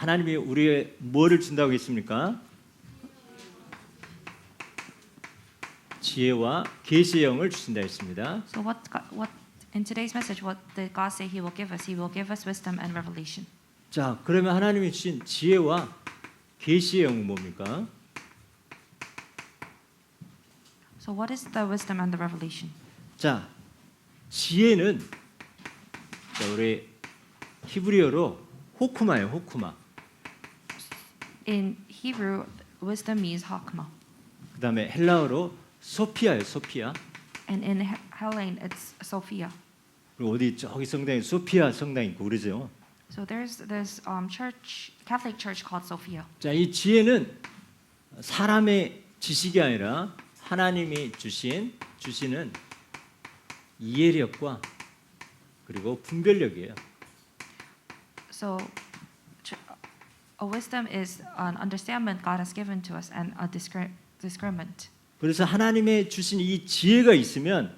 하나님이 우리의 뭐를 준다고 했습니까? 지혜와 계시의 영을 주신다 했습니다. So what, what in today's message, what did God say He will give us? He will give us wisdom and revelation. 자, 그러면 하나님이 주신 지혜와 계시의 영은 뭡니까? So what is the wisdom and the revelation? 자, 지혜는 자, 우리 히브리어로 호쿠마예요, 호쿠마. In Hebrew, wisdom means hakma, 그다음에 헬라어로 소피아예요, 소피아. and in He- Hellene, it's Sophia. 그리고 어디 저기 성당에 소피아 성당 있고 그러죠. So there's this um, church, Catholic church called Sophia. 자, 이 지혜는 사람의 지식이 아니라 하나님이 주신 주시는 이해력과 그리고 분별력이에요. So a wisdom is an understanding God has given to us and a discernment. 그래서 하나님의 주신 이 지혜가 있으면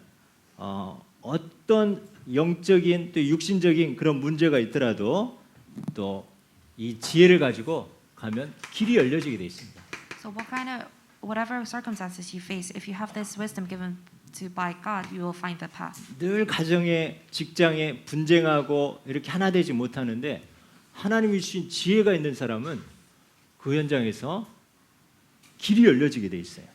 어, 어떤 영적인 또 육신적인 그런 문제가 있더라도 또 이 지혜를 가지고 가면 길이 열려지게 돼 있습니다. So what kind of whatever circumstances you face, if you have this wisdom given to by God, you will find the path. 늘 가정에 직장에 분쟁하고 이렇게 하나 되지 못하는데 하나님이 주신 지혜가 있는 사람은 그 현장에서 길이 열려지게 돼 있어요.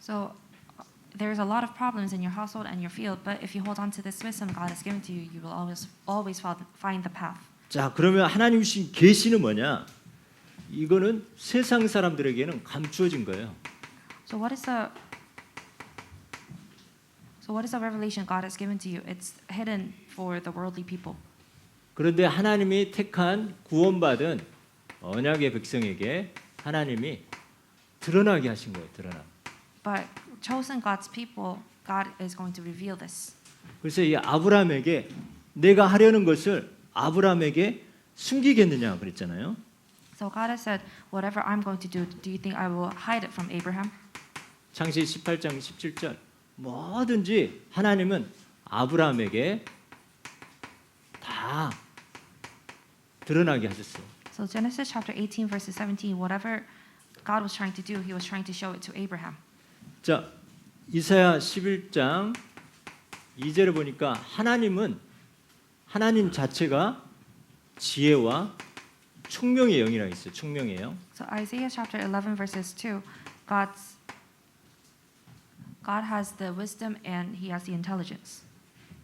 So uh, there's a lot of problems in your household and your field, but if you hold on to this wisdom God has given to you, you will always always find the path. 자, 그러면 하나님 주신 계시는 뭐냐? 이거는 세상 사람들에게는 감추어진 거예요. So what is the So what is the revelation God has given to you? It's hidden for the worldly people. 그런데 하나님이 택한 구원받은 언약의 백성에게 하나님이 드러나게 하신 거예요. 드러나. But chosen God's people, God is going to reveal this. 그래서 이 아브라함에게 내가 하려는 것을 아브라함에게 숨기겠느냐 그랬잖아요. So God has said, whatever I'm going to do, do you think I will hide it from Abraham? 창세기 18장 17절 뭐든지 하나님은 아브라함에게 다 드러나게 하셨어요. So Genesis chapter 18 verses 17, whatever God was trying to do, he was trying to show it to Abraham. 자, 이사야 11장 2절에 보니까 하나님은 하나님 자체가 지혜와 총명의 영이라고 있어요. 총명의 영. So Isaiah chapter 11 verses 2, God's God has the wisdom and he has the intelligence.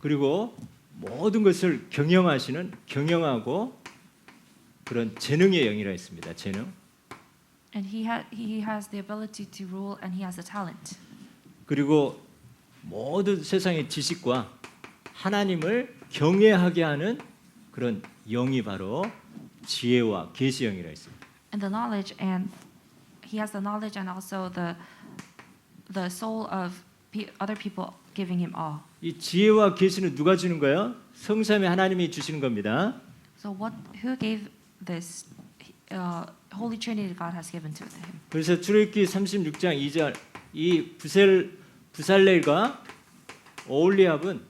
그리고 모든 것을 경영하시는 경영하고 그런 재능의 영이라 했습니다. 재능. And he ha- he has the ability to rule and he has the talent. 그리고 모든 세상의 지식과 하나님을 경외하게 하는 그런 영이 바로 지혜와 계시 영이라 했습니다. And the knowledge and he has the knowledge and also the the soul of pe- other people giving him awe. 이 지혜와 계시는 누가 주는 거예요? 성삼위 하나님이 주시는 겁니다. So what who gave this uh, Holy Trinity God has given to him. 그래서 출애굽기 36장 2절 이 부셀 부살렐과 오올리압은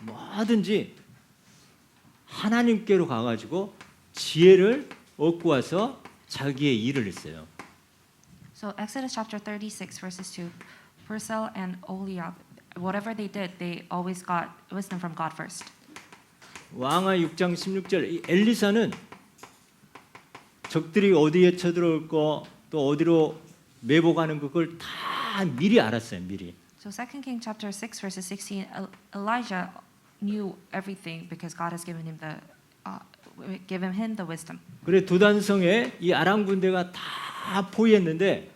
뭐든지 하나님께로 가가지고 지혜를 얻고 와서 자기의 일을 했어요. So Exodus chapter 36 verses 2, Purcell and Oliab, whatever they did, they always got wisdom from God first. 왕하 6장 16절 이 엘리사는 적들이 어디에 쳐들어올 거 또 어디로 매복하는 그걸 다 미리 알았어요. 미리. So 2 King chapter 6 verses 16, El- Elijah knew everything because God has given him the uh, given him the wisdom. 그래 도단성에 이 아람 군대가 다 포위했는데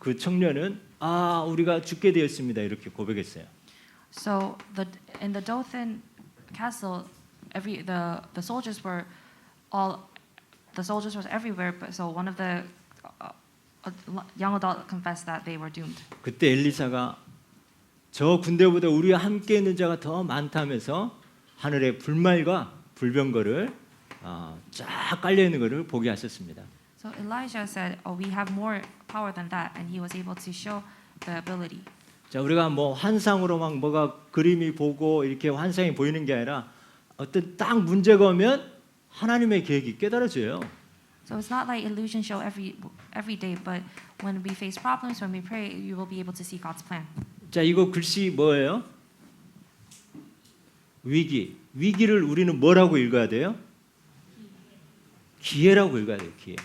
그 청년은 아 우리가 죽게 되었습니다 이렇게 고백했어요. So the in the Dothan castle, every the the soldiers were all the soldiers was everywhere. But so one of the uh, uh, young adult confessed that they were doomed. 그때 엘리사가 저 군대보다 우리와 함께 있는 자가 더 많다면서 하늘에 불말과 불병거를 아, 쫙 깔려 있는 것을 보게 하셨습니다. So Elijah said, "Oh, we have more power than that," and he was able to show the ability. 자 우리가 뭐 환상으로 막 뭐가 그림이 보고 이렇게 환상이 보이는 게 아니라 어떤 딱 문제가 오면 하나님의 계획이 깨달아져요. So it's not like illusion show every every day, but when we face problems, when we pray, you will be able to see God's plan. 자, 이거 글씨 뭐예요? 위기. 위기를 우리는 뭐라고 읽어야 돼요? 기회라고 읽어야 돼요. 기회.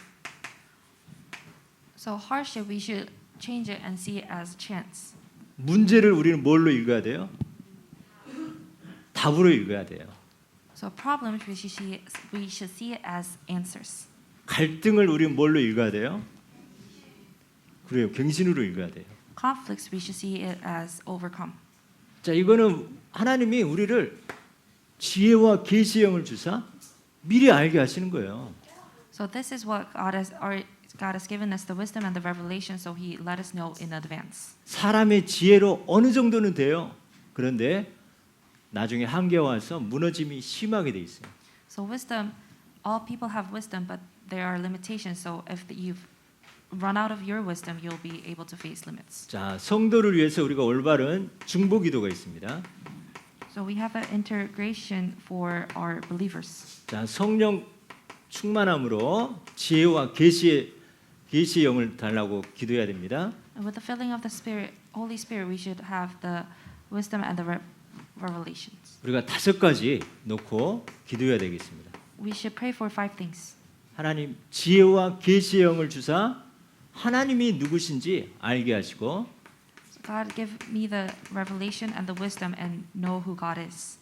So hardship, we should change it and see it as chance. 문제를 우리는 뭘로 읽어야 돼요? 답으로 읽어야 돼요. So problems, we should see we should see it as answers. 갈등을 우리는 뭘로 읽어야 돼요? 그래요. 갱신으로 읽어야 돼요. Conflicts, we should see it as overcome. 자, 이거는 하나님이 우리를 지혜와 계시형을 주사 미리 알게 하시는 거예요. So this is what God has, or God has given us the wisdom and the revelation, so He let us know in advance. 사람의 지혜로 어느 정도는 돼요. 그런데 나중에 한계에 와서 무너짐이 심하게 돼 있어요. So wisdom, all people have wisdom, but there are limitations. So if you've run out of your wisdom, you'll be able to face limits. 자, 성도를 위해서 우리가 올바른 중보 기도가 있습니다. So we have an integration for our believers. 자, 성령 충만함으로 지혜와 계시의 계시의 영을 달라고 기도해야 됩니다. And with the filling of the Spirit, Holy Spirit, we should have the wisdom and the revelations. 우리가 다섯 가지 놓고 기도해야 되겠습니다. We should pray for five things. 하나님 지혜와 계시의 영을 주사 하나님이 누구신지 알게 하시고 God, give me the revelation and the wisdom and know who God is.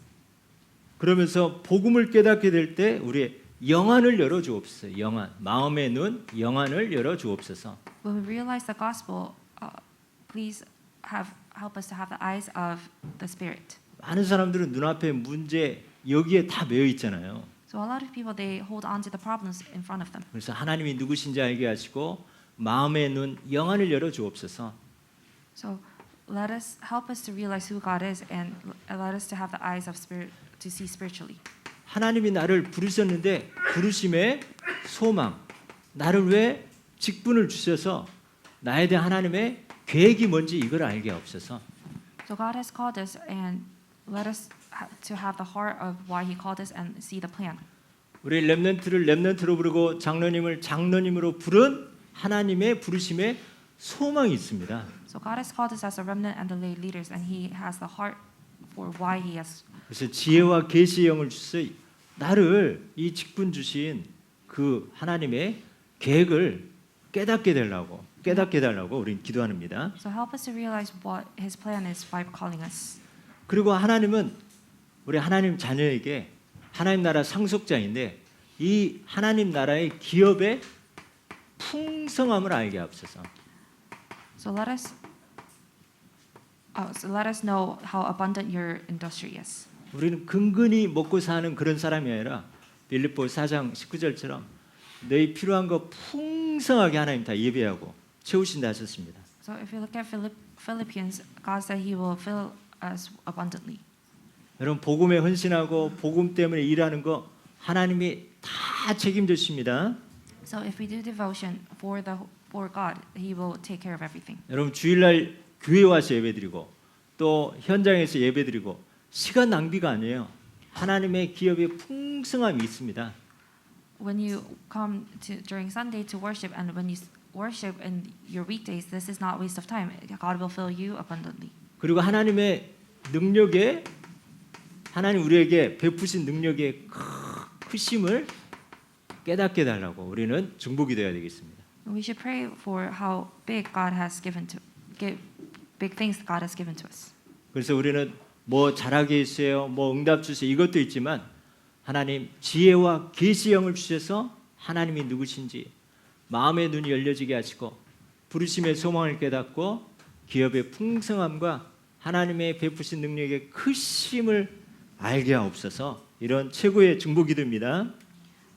그러면서 복음을 깨닫게 될 때 우리의 영안을 열어 주옵소서. 영안, 마음의 눈, 영안을 열어 주옵소서. When we realize the gospel, uh, please have help us to have the eyes of the Spirit. 많은 사람들은 눈앞에 문제 여기에 다 매여 있잖아요. So a lot of people they hold on to the problems in front of them. 그래서 하나님이 누구신지 알게 하시고 마음의 눈, 영안을 열어 주옵소서. So let us help us to realize who God is and let us to have the eyes of spirit to see spiritually. 하나님이 나를 부르셨는데 부르심의 소망, 나를 왜 직분을 주셔서 나에 대한 하나님의 계획이 뭔지 이걸 알게 없어서 So God has called us and let us ha- to have the heart of why He called us and see the plan. 우리 렘넌트를 렘넌트로 부르고 장로님을 장로님으로 부른 하나님의 부르심의 소망이 있습니다. So God has called us as a remnant and the lay leaders, and He has the heart for why He has. 그래서 지혜와 계시의 영을 주셔서 나를 이 직분 주신 그 하나님의 계획을 깨닫게 되려고 깨닫게 달라고 우리는 기도합니다. So help us to realize what His plan is by calling us. 그리고 하나님은 우리 하나님 자녀에게 하나님 나라 상속자인데 이 하나님 나라의 기업의 풍성함을 알게 하옵소서. So let us. Oh, so let us know how abundant your industry is. 우리는 근근히 먹고 사는 그런 사람이 아니라 빌립보 4장 19절처럼 너희 필요한 거 풍성하게 하나님 다 예배하고 채우신다 하셨습니다. So if you look at Philipp, Philippians, God said He will fill us abundantly. 여러분 복음에 헌신하고 복음 때문에 일하는 거 하나님이 다 책임져 주십니다. So if we do devotion for the for God, He will take care of everything. 여러분 주일날 교회 와서 예배드리고 또 현장에서 예배드리고 시간 낭비가 아니에요. 하나님의 기업의 풍성함이 있습니다. When you come to during Sunday to worship, and when you worship in your weekdays, this is not waste of time. God will fill you abundantly. 그리고 하나님의 능력에 하나님 우리에게 베푸신 능력의 크- 크심을 깨닫게 달라고 우리는 중복이 되어야 되겠습니다. We should pray for how big God has given to give big things God has given to us. 그래서 우리는 뭐 잘하게 해주세요, 뭐 응답 주세요 이것도 있지만 하나님 지혜와 계시형을 주셔서 하나님이 누구신지 마음의 눈이 열려지게 하시고 부르심의 소망을 깨닫고 기업의 풍성함과 하나님의 베푸신 능력의 크심을 알게 하옵소서 이런 최고의 중보기도입니다.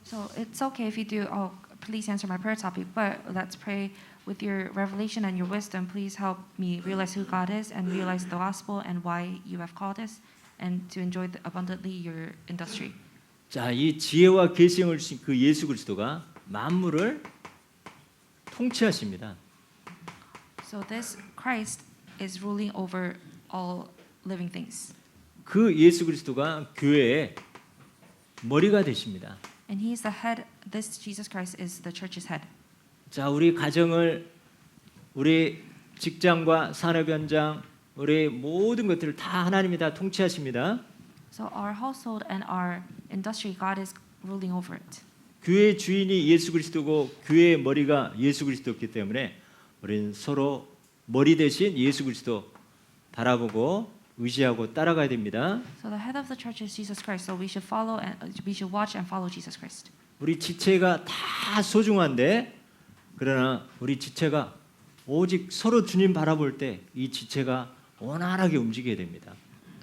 So it's okay if you do. Oh, please answer my prayer topic. But let's pray with your revelation and your wisdom. Please help me realize who God is and realize the gospel and why you have called us, and to enjoy the, abundantly your industry. 자, 이 지혜와 계시형을 주신 그 예수 그리스도가 만물을 통치하십니다. So this Christ is ruling over all living things, 그 예수 그리스도가 교회의 머리가 되십니다. And he is the head. This Jesus Christ is the church's head. 자, 우리 가정을 우리 직장과 산업 현장 우리 모든 것들을 다 하나님이 다 통치하십니다. So our household and our industry, God is ruling over it. 교회 주인이 예수 그리스도고 교회의 머리가 예수 그리스도였기 때문에 우리는 서로 머리 대신 예수 그리스도 바라보고 의지하고 따라가야 됩니다. So the head of the church is Jesus Christ. So we should follow and we should watch and follow Jesus Christ. 우리 지체가 다 소중한데 그러나 우리 지체가 오직 서로 주님 바라볼 때 이 지체가 원활하게 움직여야 됩니다.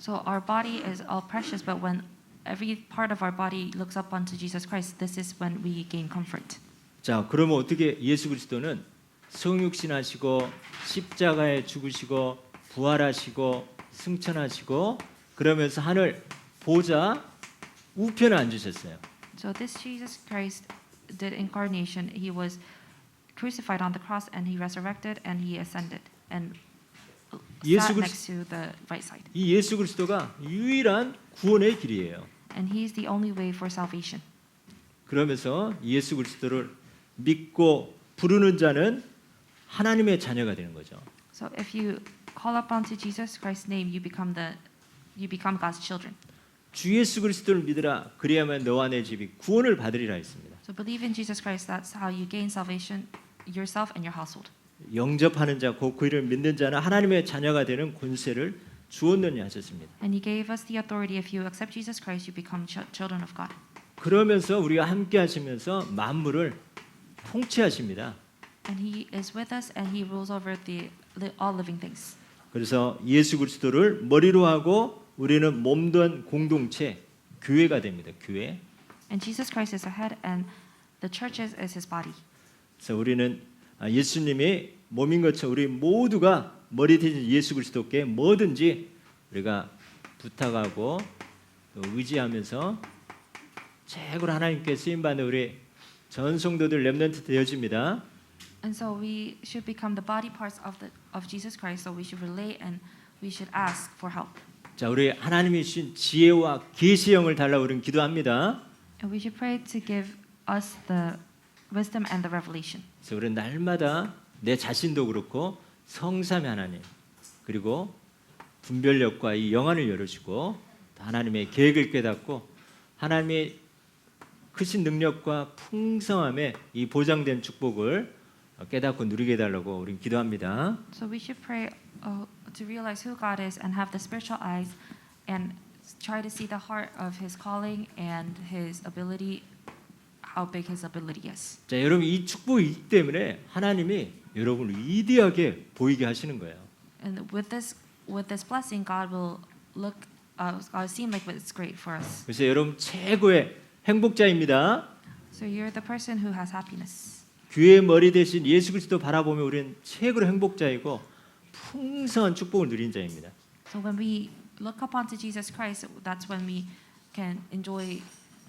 So our body is all precious, but when every part of our body looks up unto Jesus Christ, this is when we gain comfort. 자, 그러면 어떻게 예수 그리스도는 성육신하시고 십자가에 죽으시고 부활하시고 승천하시고 그러면서 하늘 보좌 우편에 앉으셨어요. So this Jesus Christ did incarnation. He was crucified on the cross and he resurrected and he ascended and 예수 next to the right side. 이 예수 그리스도가 유일한 구원의 길이에요. And he is the only way for salvation. 그러면서 예수 그리스도를 믿고 부르는 자는 하나님의 자녀가 되는 거죠. So if you call upon to Jesus Christ's name, you become the you become God's children. 주 예수 그리스도를 믿으라 그리하면 너와 내 집이 구원을 받으리라 했습니다. So believe in Jesus Christ. That's how you gain salvation yourself and your household. 영접하는 자, 곧 그이를 믿는 자는 하나님의 자녀가 되는 권세를 주었느냐 하셨습니다. And he gave us the authority. If you accept Jesus Christ, you become ch- children of God. 그러면서 우리가 함께 하시면서 만물을 통치하십니다. And he is with us and he rules over the li- all living things. 그래서 예수 그리스도를 머리로 하고 우리는 몸된 공동체 교회가 됩니다. 교회. And Jesus Christ is our head and the church is, is his body. 그래서 우리는 아, 예수님이 몸인 것처럼 우리 모두가 머리 대신 예수 그리스도께 뭐든지 우리가 부탁하고 또 의지하면서 최고로 하나님께 쓰임 받는 우리 전 성도들 렘넌트 되어집니다. And so we should become the body parts of the of Jesus Christ. So we should relate and we should ask for help. 자, 우리 하나님이 주신 지혜와 계시형을 달라 우리는 기도합니다. And we should pray to give us the wisdom and the revelation. 그래서 우리는 날마다 내 자신도 그렇고 성삼의 하나님 그리고 분별력과 이 영안을 열어주고 또 하나님의 계획을 깨닫고 하나님의 크신 능력과 풍성함에 이 보장된 축복을 깨닫고 누리게 해달라고 우리는 기도합니다. So we should pray uh, to realize who God is and have the spiritual eyes and try to see the heart of His calling and His ability, how big His ability is. 자, 여러분 이 축복이 때문에 하나님이 여러분을 위대하게 보이게 하시는 거예요. And with this, with this blessing, God will look, uh, seem like it's great for us. 그래서 여러분 최고의 행복자입니다. So you're the person who has happiness. 교회의 머리 대신 예수 그리스도 바라보면 우리는 최고로 행복자이고 풍성한 축복을 누린 자입니다. So when we look upon to Jesus Christ, that's when we can enjoy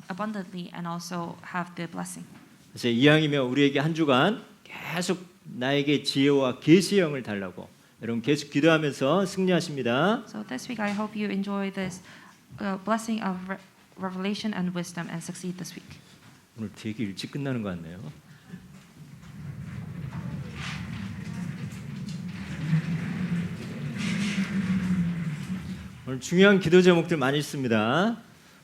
abundantly and also have the blessing. 그래서 이왕이면 우리에게 한 주간 계속 나에게 지혜와 계시의 영을 달라고 여러분 계속 기도하면서 승리하십니다. So this week, I hope you enjoy this uh, blessing of re- revelation and wisdom and succeed this week. 오늘 되게 일찍 끝나는 것 같네요. 오늘 중요한 기도 제목들 많이 있습니다.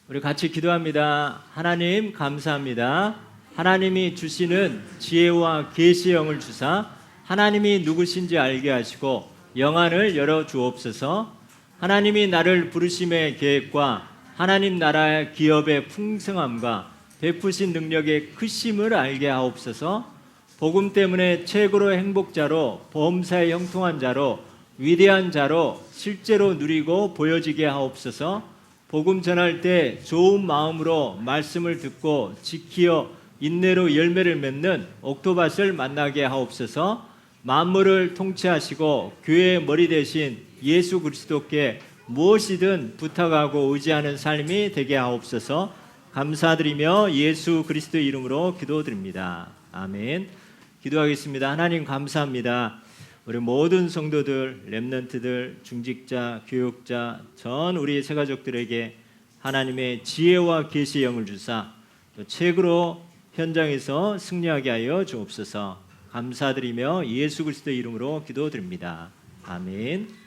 우리 같이 기도합니다. 하나님 감사합니다. 하나님이 주시는 지혜와 계시의 영을 주사 하나님이 누구신지 알게 하시고 영안을 열어 주옵소서. 하나님이 나를 부르심의 계획과 하나님 나라의 기업의 풍성함과 베푸신 능력의 크심을 알게 하옵소서. 복음 때문에 최고로 행복자로 범사에 형통한 자로 위대한 자로 실제로 누리고 보여지게 하옵소서. 복음 전할 때 좋은 마음으로 말씀을 듣고 지키어 인내로 열매를 맺는 옥토밭을 만나게 하옵소서. 만물을 통치하시고 교회의 머리 대신 예수 그리스도께 무엇이든 부탁하고 의지하는 삶이 되게 하옵소서. 감사드리며 예수 그리스도 이름으로 기도드립니다. 아멘. 기도하겠습니다. 하나님 감사합니다. 우리 모든 성도들, 렘넌트들, 중직자, 교육자, 전 우리 새 가족들에게 하나님의 지혜와 계시의 영을 주사 또 책으로 현장에서 승리하게 하여 주옵소서. 감사드리며 예수 그리스도의 이름으로 기도드립니다. 아멘.